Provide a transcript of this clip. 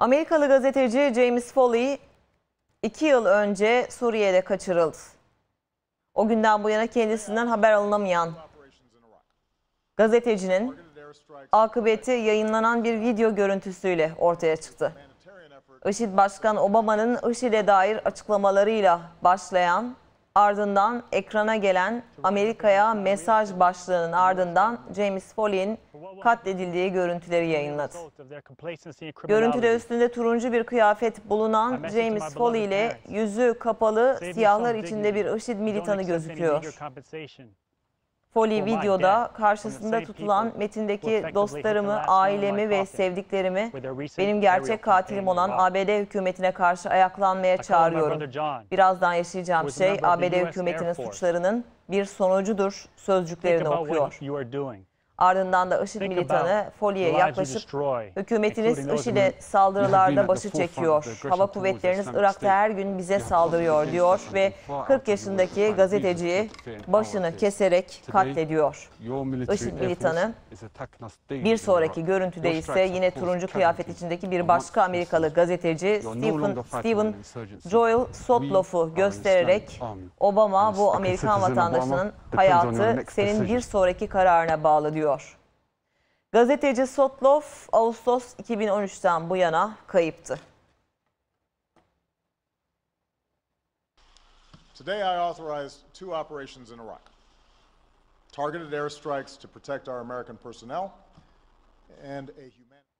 Amerikalı gazeteci James Foley iki yıl önce Suriye'de kaçırıldı. O günden bu yana kendisinden haber alınamayan gazetecinin akıbeti yayınlanan bir video görüntüsüyle ortaya çıktı. IŞİD Başkan Obama'nın IŞİD'e dair açıklamalarıyla başlayan ardından ekrana gelen Amerika'ya mesaj başlığının ardından James Foley'in katledildiği görüntüleri yayınladı. Görüntüde üstünde turuncu bir kıyafet bulunan James Foley ile yüzü kapalı siyahlar içinde bir IŞİD militanı gözüküyor. Foley videoda karşısında tutulan metindeki dostlarımı, ailemi ve sevdiklerimi benim gerçek katilim olan ABD hükümetine karşı ayaklanmaya çağırıyorum. Birazdan yaşayacağım şey ABD hükümetinin suçlarının bir sonucudur sözcüklerini okuyor. Ardından da IŞİD militanı Foley'e yaklaşıp hükümetiniz IŞİD'e saldırılarda başı çekiyor. Hava kuvvetleriniz Irak'ta her gün bize saldırıyor diyor ve 40 yaşındaki gazeteciyi başını keserek katlediyor. IŞİD militanı bir sonraki görüntüde ise yine turuncu kıyafet içindeki bir başka Amerikalı gazeteci Stephen, Stephen Joel Sotloff'u göstererek Obama bu Amerikan vatandaşının hayatı senin bir sonraki kararına bağlı diyor. Gazeteci Sotloff Ağustos 2013'ten bu yana kayıptı. Today, I authorized two operations in Iraq targeted airstrikes to protect our American personnel and a humanitarian.